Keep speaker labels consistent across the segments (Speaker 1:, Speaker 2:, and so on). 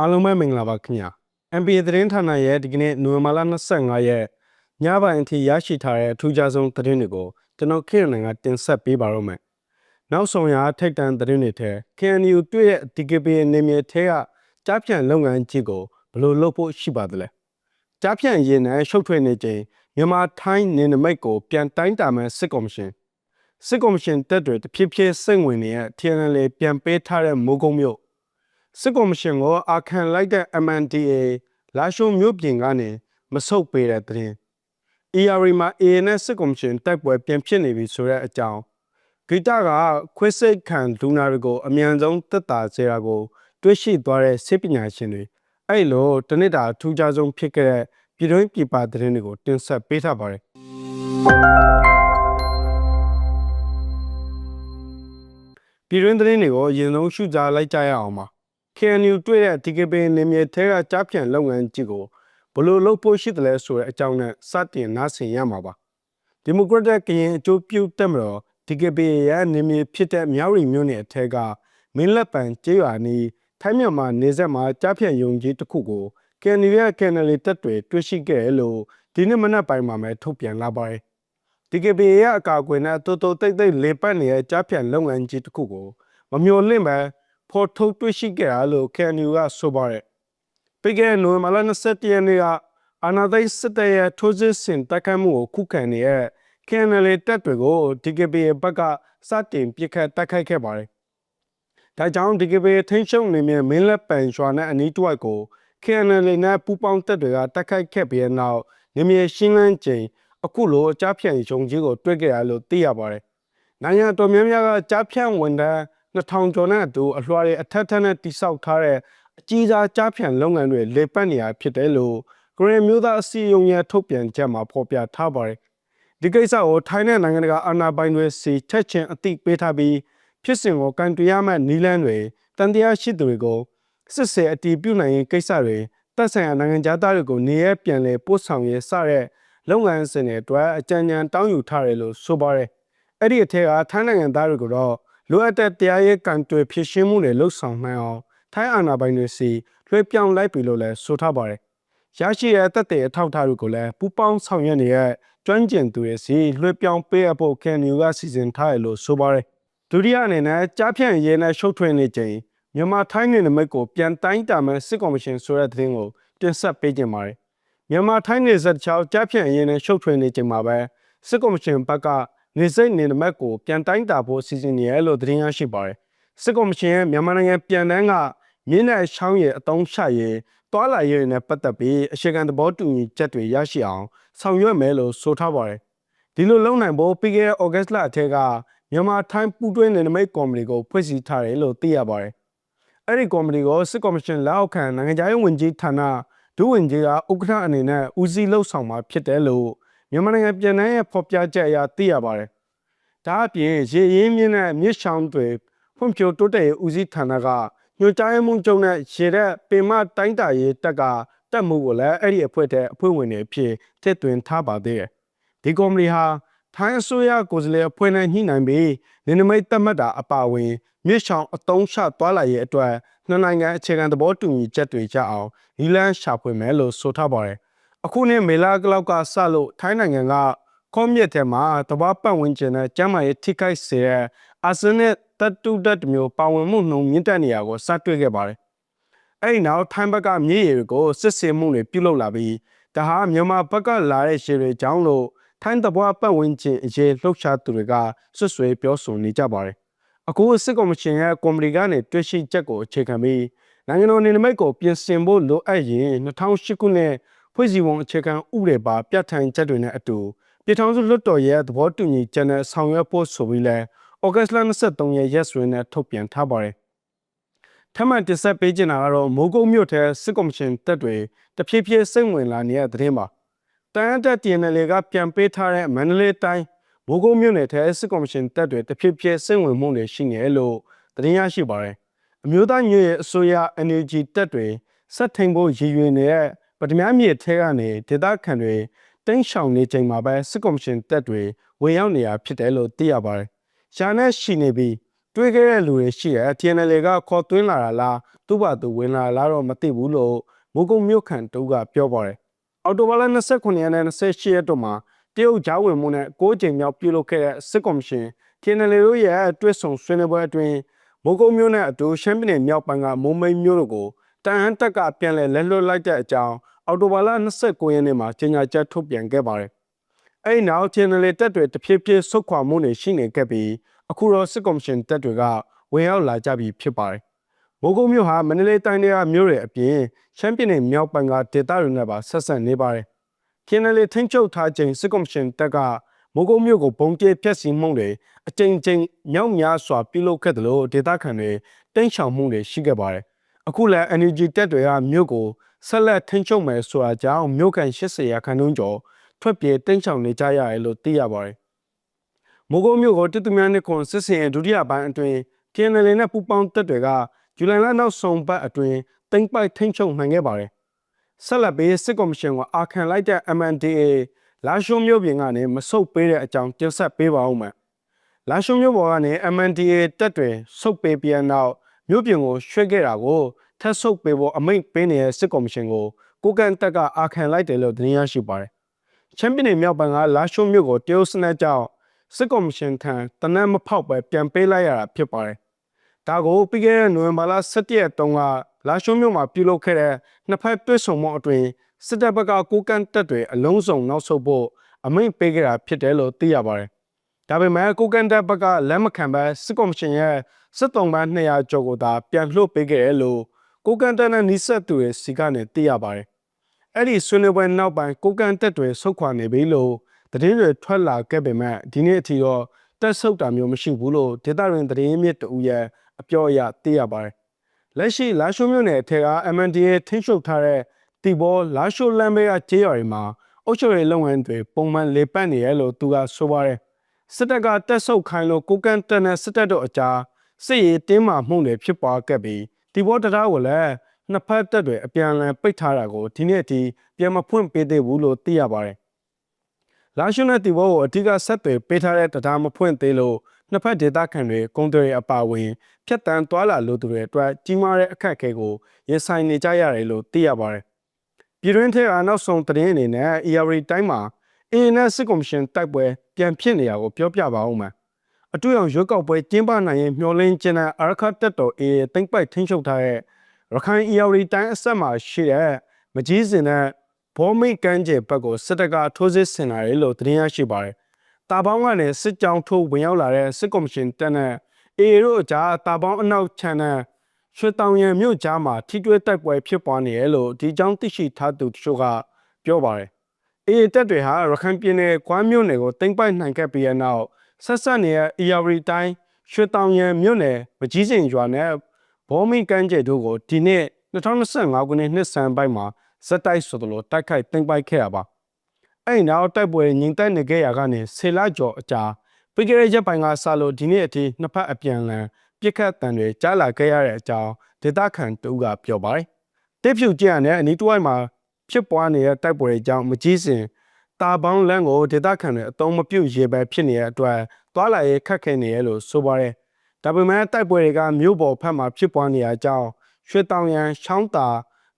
Speaker 1: အားလုံးပဲမင်္ဂလာပါခင်ဗျာ MPA သတင်းဌာနရဲ့ဒီကနေ့နိုဝင်ဘာလ25ရက်ညပိုင်းအထိရရှိထားတဲ့ထူးခြားဆုံးသတင်းတွေကိုကျွန်တော်ခေရနိုင်ကတင်ဆက်ပေးပါတော့မယ်နောက်ဆုံးရာထိတ်တန့်သတင်းတွေထဲ KNU တွေ့ရဲ့ DKP နေမြေထဲကကြားဖြန့်လုပ်ငန်းကြီးကိုဘယ်လိုလုပ်ဖို့ရှိပါသလဲကြားဖြန့်ရေးနဲ့ရှုပ်ထွေးနေချိန်မြန်မာထိုင်းနေနမိတ်ကိုပြန်တိုင်းတာမဲ့စစ်ကော်မရှင်စစ်ကော်မရှင်တက်တွေတဖြည်းဖြည်းစိတ်ဝင်နေတဲ့ TNL ပြန်ပေးထားတဲ့မိုးကုံမြို့ စစ်ကော်မရှင်ကိုအာခံလိုက်တဲ့ MNDA လာရှိုးမြို့ပြင်ကနေမဆုတ်ပေးတဲ့သတင်း ERA မှာ AA နဲ့စစ်ကော်မရှင်တိုက်ပွဲပြန်ဖြစ်နေပြီဆိုတဲ့အကြောင်းဂီတကခွဲစိတ်ခံလူနာတွေကိုအမြန်ဆုံးတက်တာစေတာကို တွေးရှိသွားတဲ့စစ်ပညာရှင်တွေအဲ့လိုတနစ်တာထူးခြားဆုံးဖြစ်ခဲ့တဲ့ပြည်တွင်းပြည်ပသတင်းတွေကိုတင်ဆက်ပေးထားပါတယ်ပြည်တွင်းသတင်းတွေကိုအရင်ဆုံးရှုစားလိုက်ကြရအောင်ပါ KNU တွေ့တဲ့ DKP နေမြေထဲကကြားဖြန့်လုပ်ငန်းကြီးကိုဘယ်လိုလုပ်ဖို့ရှိတယ်လဲဆိုတဲ့အကြောင်းနဲ့စတင်နားဆင်ရမှာပါဒီမိုကရက်တက်ကရင်အကျိုးပြုတက်မတော် DKP ရဲ့နေမြေဖြစ်တဲ့မြောက်ရီမြို့နယ်အထက်ကမင်းလက်ပံကျေးရွာနီးထိုင်းမြန်မာနေဆက်မှာကြားဖြန့်ယုံကြီးတစ်ခုကို KNU ရဲ့ KNL တက်တွေတွေ့ရှိခဲ့တယ်လို့ဒီနေ့မနက်ပိုင်းမှာပဲထုတ်ပြန်လာပါတယ် DKP ရဲ့အကာအကွယ်နဲ့တိုးတိုးတိတ်တိတ်လေပတ်နေတဲ့ကြားဖြန့်လုပ်ငန်းကြီးတစ်ခုကိုမမျှော်လင့်ပဲ ဖော်ထုတ်တွေ့ရှိခဲ့တာလို့ KNU ကဆိုပါတယ်။ပြီးခဲ့တဲ့နိုဝင်ဘာလ22ရက်နေ့ကအာနာသိစစ်တပ်ရဲ့ထိုးစစ်ဆင်တိုက်ခိုက်မှုကိုခုခံနေတဲ့ KNL တပ်တွေကို DKP ဘက်ကစတင်ပစ်ခတ်တိုက်ခိုက်ခဲ့ပါတယ်။ဒါကြောင့် DKP ထိန်းချုပ်နေမြဲမင်းလက်ပံရွာနဲ့အနီးတစ်ဝိုက်ကို KNL နဲ့ပူးပေါင်းတပ်တွေကတိုက်ခိုက်ခဲ့ပြီးတဲ့နောက်နေမြေရှင်းလန်းချိန်အခုလိုအကြဖြန့်ရုံကြီးကိုတွေ့ခဲ့ရလို့သိရပါတယ်။နိုင်ငံတော်များများကကြားဖြန့်ဝန်ထမ်း 2000ကျော်နဲ့အတူအလွှာတွေအထက်ထက်နဲ့တိစောက်ထားတဲ့အကြီးစားကြားဖြန့်လုပ်ငန်းတွေလေပတ်နေရဖြစ်တယ်လို့ကရင်မျိုးသားအစည်းအရုံးရဲ့ထုတ်ပြန်ချက်မှာဖော်ပြထားပါတယ်။ဒီကိစ္စကိုထိုင်းနဲ့နိုင်ငံတကာအာဏာပိုင်တွေစီချက်ချင်းအသိပေးထားပြီးဖြစ်စဉ်ကိုကန်တရားမဲ့နီလန်းတွေတန်တရားရှိသူတွေကိုစစ်ဆေးအတီးပြုနိုင်ရေးကိစ္စတွေတပ်ဆိုင်ရာနိုင်ငံသားတွေကိုနေရပြန်လေပို့ဆောင်ရေးစတဲ့လုပ်ငန်းစဉ်တွေအတွက်အကြံဉာဏ်တောင်းယူထားတယ်လို့ဆိုပါတယ်။အဲ့ဒီအထက်ကထိုင်းနိုင်ငံသားတွေကိုတော့ လိုအပ်တဲ့တရားရေးကံတွေဖြစ်ရှင်းမှုတွေလှုပ်ဆောင်နိုင်အောင်ထိုင်းအာဏာပိုင်တွေစီလွှဲပြောင်းလိုက်ပြီလို့လည်းဆိုထားပါတယ်။ရရှိတဲ့တပ်တွေအထောက်အထားတွေကိုလည်းပူပေါင်းဆောင်ရွက်နေတဲ့ကျွမ်းကျင်သူတွေစီလွှဲပြောင်းပေးအပ်ဖို့ KNU ကစီစဉ်ထားတယ်လို့ဆိုပါတယ်။ဒုတိယအနေနဲ့ကြားဖြန့်ရေးနဲ့ရှုပ်ထွေးနေချိန်မြန်မာထိုင်းနယ်နိမိတ်ကိုပြန်တိုင်းတာမဲ့စစ်ကော်မရှင်ဆိုတဲ့သတင်းကိုတင်ဆက်ပေးကြပါတယ်။မြန်မာထိုင်းနယ်စပ်ချောက်ကြားဖြန့်ရေးနဲ့ရှုပ်ထွေးနေချိန်မှာပဲစစ်ကော်မရှင်ဘက်က နေစိတ်နေနမက်ကိုပြန်တိုင်းတာဖို့စီစဉ်နေရလို့သတင်းရရှိပါတယ်။စစ်ကော်မရှင်ရဲ့မြန်မာနိုင်ငံပြန်တန်းကမြင်းနဲ့ချောင်းရဲ့အတုံးချရေးတွာလာရေးနဲ့ပတ်သက်ပြီးအရှိခံသဘောတူညီချက်တွေရရှိအောင်ဆောင်ရွက်မယ်လို့ဆိုထားပါတယ်။ဒီလိုလုပ်နိုင်ဖို့ပြီးခဲ့တဲ့ဩဂတ်လအထက်ကမြန်မာထိုင်းပူးတွဲနယ်နိမိတ်ကော်မတီကိုဖွဲ့စည်းထားတယ်လို့သိရပါတယ်။အဲ့ဒီကော်မတီကိုစစ်ကော်မရှင်လက်အောက်ခံနိုင်ငံခြားရေးဝန်ကြီးဌာနဒုဝန်ကြီးကဥက္ကဋ္ဌအနေနဲ့ဦးစီးလှုပ်ဆောင်မှာဖြစ်တယ်လို့ မြန်မာနိုင်ငံပြည်내ရဲ့ဖော်ပြချက်အရသိရပါတယ်။ဒါအပြင်ရေရင်းမြင့်တဲ့မြစ်ချောင်းတွေဖွံ့ဖြိုးတိုးတက်ရေးဦးစီးဌာနကညွှန်ကြားရေးမှူးချုပ်နဲ့ရေတဲ့ပင်မတိုင်းတာရေးတက်ကတက်မှုကိုလည်းအဲ့ဒီအဖွဲ့တဲ့အဖွဲ့ဝင်တွေဖြစ်ထည့်သွင်းထားပါသေးတယ်။ဒီကော်မတီဟာထိုင်းအစိုးရကိုယ်စားလှယ်အဖွဲ့နဲ့ညှိနှိုင်းပြီးနေနမိတ်တက်မှတ်တာအပါအဝင်မြစ်ချောင်းအတုံးချသွားလာရေးအတွက်နှစ်နိုင်ငံအခြေခံသဘောတူညီချက်တွေကြအောင်နီလန်းရှာဖွေမယ်လို့ဆိုထားပါတယ်။ အခုနှစ်မေလကလောက်ကစလို့ထိုင်းနိုင်ငံကကွန်မြစ်ထဲမှာတဘာပတ်ဝန်းကျင်နဲ့ကျန်းမာရေးထိခိုက်စေတဲ့အာဆင်းနဲ့တတုဒတ်မျိုးပါဝင်မှုနှုံမြင့်တက်နေရကိုစတွေ့ခဲ့ပါတယ်။အဲ့ဒီနောက်ထိုင်းဘက်ကမြေရည်ကိုစစ်ဆေးမှုတွေပြုလုပ်လာပြီးဒါဟာမြန်မာဘက်ကလာတဲ့ရှေတွေကြောင်းလို့ထိုင်းတဘွားပတ်ဝန်းကျင်အရေးလှုပ်ရှားသူတွေကဆွဆွဲပြောဆိုနေကြပါတယ်။အခုစစ်ကော်မရှင်ရဲ့ကော်မတီကနေတွေ့ရှိချက်ကိုအခြေခံပြီးနိုင်ငံတော်နေနမိတ်ကိုပြင်ဆင်ဖို့လိုအပ်ရင်2008ခုနှစ် ဖွဲ့စည်းပုံအခြေခံဥပဒေပါပြဋ္ဌာန်းချက်တွေနဲ့အတူပြည်ထောင်စုလွှတ်တော်ရဲ့သဘောတူညီချက်နဲ့ဆောင်ရွက်ဖို့ဆိုပြီးလဲဩဂတ်လ23ရက်ရက်စွဲနဲ့ထုတ်ပြန်ထားပါတယ်။ထပ်မံတင်ဆက်ပေးချင်တာကတော့မိုးကုတ်မြို့ထဲစစ်ကော်မရှင်တပ်တွေတဖြည်းဖြည်းစိတ်ဝင်လာနေတဲ့သတင်းပါ။တန်ရတက် TNL ကပြန်ပေးထားတဲ့မန္တလေးတိုင်းမိုးကုတ်မြို့နယ်ထဲစစ်ကော်မရှင်တပ်တွေတဖြည်းဖြည်းစိတ်ဝင်မှုတွေရှိနေလို့သတင်းရရှိပါတယ်။အမျိုးသားညွေရဲ့အစိုးရ energy တပ်တွေစက်ထိန်ဖို့ရည်ရွယ်နေတဲ့ ပထမမြေထဲကနေဒေသခံတွေတင်းရှောင်နေချိန်မှာပဲစစ်ကော်မရှင်တပ်တွေဝင်ရောက်နေတာဖြစ်တယ်လို့သိရပါတယ်။ရှာနဲ့ရှိနေပြီးတွေးခဲ့တဲ့လူတွေရှိတယ် TNL ကခေါ်သွင်းလာတာလားသူ့ဘာသူဝင်လာလားတော့မသိဘူးလို့မိုးကုတ်မြို့ခံတူကပြောပါတယ်အော်တိုဘာလ29ရက်နဲ့28ရက်တို့မှာတရုတ်ကြားဝင်မှုနဲ့6ကြိမ်မြောက်ပြုလုပ်ခဲ့တဲ့စစ်ကော်မရှင် TNL တို့ရဲ့တွဲဆောင်ဆွေးနွေးပွဲအတွင်းမိုးကုတ်မြို့နဲ့အတူရှမ်းပြည်နယ်မြောက်ပိုင်းကမုံမိတ်မြို့တို့ကို တန်ဟန်တက်ကပြန်လည်လက်လွတ်လိုက်တဲ့အကြောင်းအော်တိုဘာလ29ရက်နေ့မှာကြေညာချက်ထုတ်ပြန်ခဲ့ပါတယ်အဲ့ဒီနောက် TNL တက်တွေတဖြည်းဖြည်းဆုတ်ခွာမှုတွေရှိနေခဲ့ပြီးအခုတော့စစ်ကော်မရှင်တက်တွေကဝင်ရောက်လာကြပြီဖြစ်ပါတယ်။မိုးကုတ်မြို့ဟာမန္တလေးတိုင်းတွေကမြို့တွေအပြင်ရှမ်းပြည်နယ်မြောက်ပိုင်းကဒေသတွေနဲ့ပါဆက်ဆက်နေပါတယ်။ KNL ထင်းချုပ်ထားခြင်းစစ်ကော်မရှင်တက်ကမိုးကုတ်မြို့ကိုဘုံကျဲဖျက်ဆီးမှုတွေအကြိမ်ကြိမ်မြောက်များစွာပြုလုပ်ခဲ့တယ်လို့ဒေသခံတွေတိန့်ချောင်မှုတွေရှိခဲ့ပါတယ်။ အခုလည်း NUG တက်တွေကမြို့ကိုဆက်လက်ထင်းချုပ်မယ်ဆိုတာကြောင့်မြို့ကန်80ရာခိုင်နှုန်းကျော်ထွက်ပြေးတိန့်ချောင်နေကြရတယ်လို့သိရပါတယ်။မိုးကုတ်မြို့ကိုတစ်သူများနှစ်ခွန်စစ်စင်ရဲ့ဒုတိယပိုင်းအတွင်း KNL နဲ့ပူးပေါင်းတပ်တွေကဇူလိုင်လနောက်ဆုံးပတ်အတွင်းတိမ့်ပိုက်ထိန်းချုပ်နိုင်ခဲ့ပါတယ်။ဆက်လက်ပြီးစစ်ကော်မရှင်ကအာခံလိုက်တဲ့ MNDA လာရှိုးမြို့ပြင်ကနေမဆုတ်ပေးတဲ့အကြောင်းတင်ဆက်ပေးပါဦးမယ်။လာရှိုးမြို့ပေါ်ကနေ MNDA တပ်တွေဆုတ်ပေးပြန်နောက် မြို့ပြင်ကိုရွှေ့ခဲ့တာကိုထပ်ဆုတ်ပေးဖို့အမိန့်ပေးနေတဲ့စစ်ကော်မရှင်ကိုကိုကန်တက်ကအာခံလိုက်တယ်လို့သတင်းရရှိပါတယ်။ချမ်ပီယံနယ်မြောက်ပိုင်းကလာရှိုးမြို့ကိုတရုတ်စနက်ကြောင့်စစ်ကော်မရှင်ထံတနက်မဖောက်ပဲပြန်ပေးလိုက်ရတာဖြစ်ပါတယ်။ဒါကိုပြီးခဲ့တဲ့နိုဝင်ဘာလ17ရက်တုန်းကလာရှိုးမြို့မှာပြုလုပ်ခဲ့တဲ့နှစ်ဖက်တွေ့ဆုံမှုအတွင်းစစ်တပ်ဘက်ကကိုကန့်တက်တွေအလုံးစုံနောက်ဆုတ်ဖို့အမိန့်ပေးခဲ့တာဖြစ်တယ်လို့သိရပါတယ်။ ဒါပေမဲ့ကိုကန့်တက်ဘက်ကလက်မခံဘဲစစ်ကော်မရှင်ရဲ့စစ်တုံးပန်း200ကျော်ကိုသာပြန်လှုပ်ပေးခဲ့တယ်လို့ကိုကန့်တက်နဲ့နှိဆက်သူတွေစီကနေသိရပါတယ်။အဲ့ဒီဆွေးနွေးပွဲနောက်ပိုင်းကိုကန့်တက်တွေဆုတ်ခွာနေပြီလို့သတင်းတွေထွက်လာခဲ့ပေမဲ့ဒီနေ့အထိတော့တက်ဆုတ်တာမျိုးမရှိဘူးလို့ဒေတာရင်သတင်းမြစ်တူရဲ့အပြောအရသိရပါတယ်။လက်ရှိလာရှိုးမြို့နယ်အထက်က MNDA ထိန်းချုပ်ထားတဲ့တီဘောလာရှိုးလမ်းဘေးကကျေးရွာတွေမှာအုပ်ချုပ်ရေးလုပ်ငန်းတွေပုံမှန်လေပတ်နေရလို့သူကဆိုပါတယ်။ စစ်တပ်ကတက်ဆုတ်ခိုင်းလို့ကိုကန့်တက်နဲ့စစ်တပ်တို့အကြားစစ်ရေးတင်းမာမှုတွေဖြစ်ပွားခဲ့ပြီးတီဘောတရားကိုလည်းနှစ်ဖက်တပ်တွေအပြန်အလှန်ပိတ်ထားတာကိုဒီနေ့အထိပြန်မဖွင့်ပေးသေးဘူးလို့သိရပါတယ်။လာရှိုးနဲ့တီဘောကိုအဓိကဆက်သွယ်ပေးထားတဲ့တရားမဖွင့်သေးလို့နှစ်ဖက်ဒေသခံတွေကုန်းတွေအပါအဝင်ဖြတ်တန်းသွားလာလို့သူတွေအတွက်ကြီးမားတဲ့အခက်အခဲကိုရင်ဆိုင်နေကြရတယ်လို့သိရပါတယ်။ပြည်တွင်းထဲကနောက်ဆုံးသတင်းအနေနဲ့ ERA တိုင်းမှာ ANS စစ်ကော်မရှင်တိုက်ပွဲ ပြန်ဖြစ်နေတာကိုပြောပြပါဦးမယ်။အတူအောင်ရွေးကောက်ပွဲကျင်းပနိုင်ရင်မျှော်လင့်ချင်တဲ့အာရခတက်တော် AA တိမ့်ပိုက်ထင်းချုပ်ထားတဲ့ရခိုင် ERA တိုင်းအဆက်မှာရှိတဲ့မကြီးစင်တဲ့ဘောမိတ်ကမ်းခြေဘက်ကိုစစ်တပ်ကထိုးစစ်ဆင်လာတယ်လို့သတင်းရရှိပါတယ်။တာပေါင်းကနေစစ်ကြောင်းထိုးဝင်ရောက်လာတဲ့စစ်ကော်မရှင်တပ်နဲ့ AA တို့အကြားတာပေါင်းအနောက်ချမ်းတဲ့ရွှေတောင်ရံမြို့ကြားမှာထိတွေ့တိုက်ပွဲဖြစ်ပွားနေတယ်လို့ဒီကြောင်းသိရှိထားသူတို့ကပြောပါတယ်။ AA တပ်တွေဟာရခိုင်ပြည်နယ်ကွမ်းမြို့နယ်ကိုတင်ပိုက်နိုင်ခဲ့ပြီးတဲ့နောက်ဆက်ဆက်နေတဲ့ ERI တိုင်းရွှေတောင်ရံမြို့နယ်မကြီးစင်ရွာနဲ့ဘောမင်းကမ်းခြေတို့ကိုဒီနေ့2025ခုနှစ်နှစ်ဆန်းပိုင်းမှာဇက်တိုက်ဆိုသလိုတိုက်ခိုက်တင်ပိုက်ခဲ့တာပါ။အဲ့ဒီနောက်တိုက်ပွဲငြိမ်သက်နေခဲ့ရကနေဆေလာကျော်အကြာပြီးခဲ့တဲ့ရက်ပိုင်းကစလို့ဒီနေ့အထိနှစ်ဖက်အပြန်လန်ပြစ်ခတ်တံတွေကြားလာခဲ့ရတဲ့အကြောင်းဒေတာခန်တူကပြောပါတယ်။တစ်ဖြူကျန်တဲ့အနီးတစ်ဝိုက်မှာ ဖြစ်ပွားနေတဲ့တိုက်ပွဲတွေကြောင့်မကြီးစင်တာပေါင်းလန်းကိုဒေတာခန်တွေအတုံးမပြုတ်ရေပဲဖြစ်နေတဲ့အတွက်သွားလာရေးခက်ခဲနေရလို့ဆိုပါတယ်။ဒါပေမဲ့တိုက်ပွဲတွေကမြို့ပေါ်ဖက်မှာဖြစ်ပွားနေတဲ့အကြောင်းရွှေတောင်ရန်ချောင်းတာ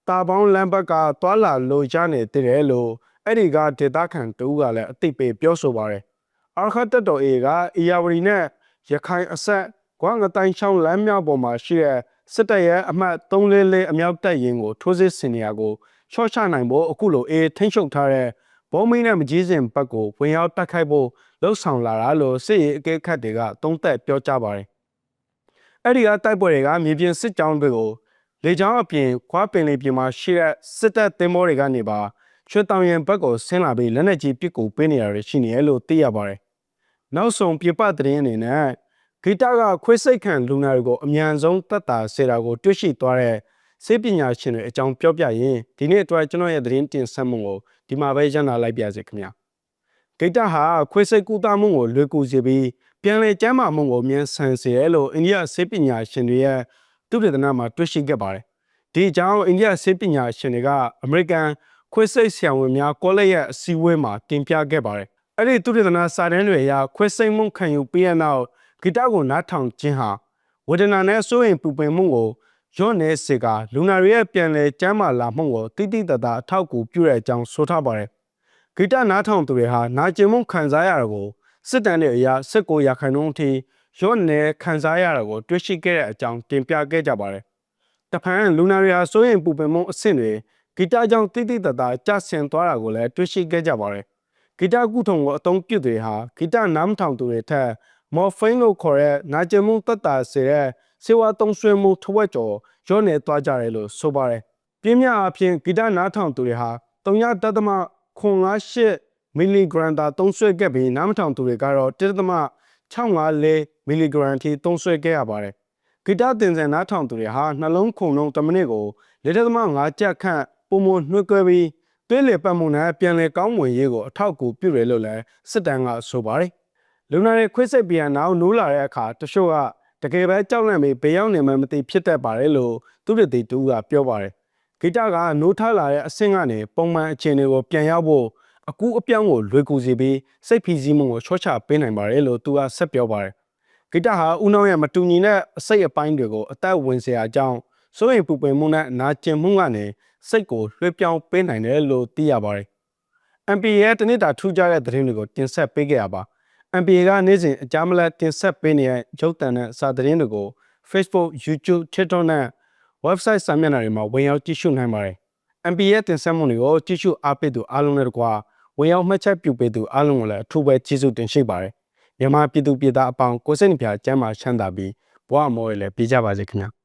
Speaker 1: တာပေါင်းလမ်းဘက်ကသွာလာလိုချနေတည်တယ်လို့အဲ့ဒီကဒေတာခန်တူကလည်းအသိပေးပြောဆိုပါတယ်။အာခတ်တက်တော်အေကအေယာဝရီနဲ့ရခိုင်အဆက်ကွာငတိုင်းချောင်းလမ်းမြောက်ပေါ်မှာရှိတဲ့ စစ်တပ်ရဲ့အမှတ်344အမြောက်တပ်ရင်ကိုထိုးစစ်ဆင်နေရကိုချော့ချနိုင်ဖို့အခုလိုအေးထိန်းချုပ်ထားတဲ့ဘုံမင်းနဲ့မကြီးစင်ဘက်ကိုဝင်ရောက်တိုက်ခိုက်ဖို့လှုံ့ဆော်လာတာလို့စစ်ရေးအကဲခတ်တွေကသုံးသပ်ပြောကြားပါတယ်။အဲ့ဒီကတိုက်ပွဲတွေကမြေပြင်စစ်ကြောင်းတွေကိုလေကြောင်းအပြင်ခွာပင်လေပြင်မှာရှိတဲ့စစ်တပ်သင်္ဘောတွေကနေပါရွှေတောင်ရင်ဘက်ကိုဆင်းလာပြီးလက်နက်ကြီးပစ်ကူပေးနေရရှိနေတယ်လို့သိရပါတယ်။နောက်ဆုံးပြပသတင်းအနေနဲ့ ဂီတကခွေးစိတ်ခံလူနာတွေကိုအမြန်ဆုံးတက်တာစေတာကိုတွေ့ရှိသွားတဲ့စေပညာရှင်တွေအကြောင်းပြောပြရင်ဒီနေ့အတွက်ကျွန်တော်ရဲ့သတင်းတင်ဆက်မှုကိုဒီမှာပဲရန်နာလိုက်ပြစေခင်ဗျာဂိတဟာခွေးစိတ်ကူတာမှုကိုလွယ်ကူစေပြီးပြန်လည်ကျမ်းမာမှုကိုမြန်ဆန်စေတယ်လို့အိန္ဒိယစေပညာရှင်တွေရဲ့သူတေသနမှာတွေ့ရှိခဲ့ပါတယ်ဒီအကြောင်းအိန္ဒိယစေပညာရှင်တွေကအမေရိကန်ခွေးစိတ်ဆရာဝန်များကောလိပ်ရဲ့အစည်းအဝေးမှာတင်ပြခဲ့ပါတယ်အဲ့ဒီသူတေသနစာတမ်းတွေအရခွေးစိတ်မှုခံယူပြီးတဲ့နောက် ဂီတကိုနားထောင်ခြင်းဟာဝေဒနာနဲ့စိုးရိမ်ပူပင်မှုကိုညွန့်နေစေကလူနာတွေရဲ့ပြန်လည်ကျန်းမာလာမှုကိုတိတိတတ်တာအထောက်အကူပြုတဲ့အကြောင်းဆိုထားပါတယ်ဂီတနားထောင်သူတွေဟာနာကျင်မှုခံစားရတာကိုစစ်တမ်းတွေအရာစစ်ကိုရာခိုင်နှုန်းအထိညွန့်နေခံစားရတာကိုတွေ့ရှိခဲ့တဲ့အကြောင်းတင်ပြခဲ့ကြပါတယ်တဖန်လူနာတွေဟာစိုးရိမ်ပူပင်မှုအဆင့်တွေဂီတကြောင့်တိတိတတ်တာကျဆင်းသွားတာကိုလည်းတွေ့ရှိခဲ့ကြပါတယ်ဂီတကုထုံကိုအသုံးပြုတွေဟာဂီတနားမထောင်သူတွေထက် မော်ဖိန်းလို့ခေါ်တဲ့နာကျင်မှုတက်တာစေတဲ့ဆေးဝါးသုံးဆွဲမှုထဝက်ကျော်ညွန့်နေသွားကြတယ်လို့ဆိုပါတယ်ပြင်းပြအဖြစ်ဂီတနားထောင်သူတွေဟာ3တသမ958မီလီဂရမ်သာသုံးဆွဲခဲ့ပြီးနားမထောင်သူတွေကတော့1သမ654မီလီဂရမ်ထိသုံးဆွဲခဲ့ရပါတယ်ဂီတတင်စင်နားထောင်သူတွေဟာနှလုံးခုန်လုံးတစ်မိနစ်ကို4.5ကြက်ခန့်ပုံမနှွှဲကွဲပြီးသွေးလေပတ်မှုနဲ့ပြန်လေကောင်းမွန်ရေးကိုအထောက်အကူပြုတယ်လို့လည်းစစ်တမ်းကဆိုပါတယ် လူနာတွေခွေးစိတ်ပြန်နောက်နိုးလာတဲ့အခါတချို့ကတကယ်ပဲကြောက်လန့်ပြီးဘေးရောက်နေမှမသိဖြစ်တတ်ပါတယ်လို့သူရတီတူကပြောပါတယ်ဂီတကနိုးထလာတဲ့အဆင့်ကနေပုံမှန်အခြေအနေကိုပြန်ရောက်ဖို့အကူအပြောင်းကိုလွယ်ကူစေပြီးစိတ်ဖိစီးမှုကိုချော့ချပေးနိုင်ပါတယ်လို့သူကဆက်ပြောပါတယ်ဂီတဟာဦးနှောင်းရဲ့မတူညီတဲ့အစိတ်အပိုင်းတွေကိုအသက်ဝင်စေအကြောင်းစိုးရိမ်ပူပင်မှုနဲ့နာကျင်မှုကနေစိတ်ကိုလွှဲပြောင်းပေးနိုင်တယ်လို့သိရပါတယ် MPA ရဲ့တနစ်တာထူးခြားတဲ့သတင်းတွေကိုတင်ဆက်ပေးခဲ့ရပါ MPA ကနေ့စဉ်အကြမ်းမလက်တင်ဆက်ပေးနေတဲ့ရုပ်သံနဲ့စာသတင်းတွေကို Facebook, YouTube, TikTok နဲ့ website စာမျက်နှာတွေမှာဝင်ရောက်ကြည့်ရှုနိုင်ပါတယ် MPA ရဲ့တင်ဆက်မှုတွေကိုကြည့်ရှုအားပေးသူအားလုံးနဲ့တကွာဝင်ရောက်မှတ်ချက်ပြုပေးသူအားလုံးကိုလည်းအထူးပဲကျေးဇူးတင်ရှိပါတယ်မြန်မာပြည်သူပြည်သားအပေါင်းကိုယ်စိတ်နှပြချမ်းသာချမ်းသာပြီးဘဝမောရလည်းပြကြပါစေခင်ဗျာ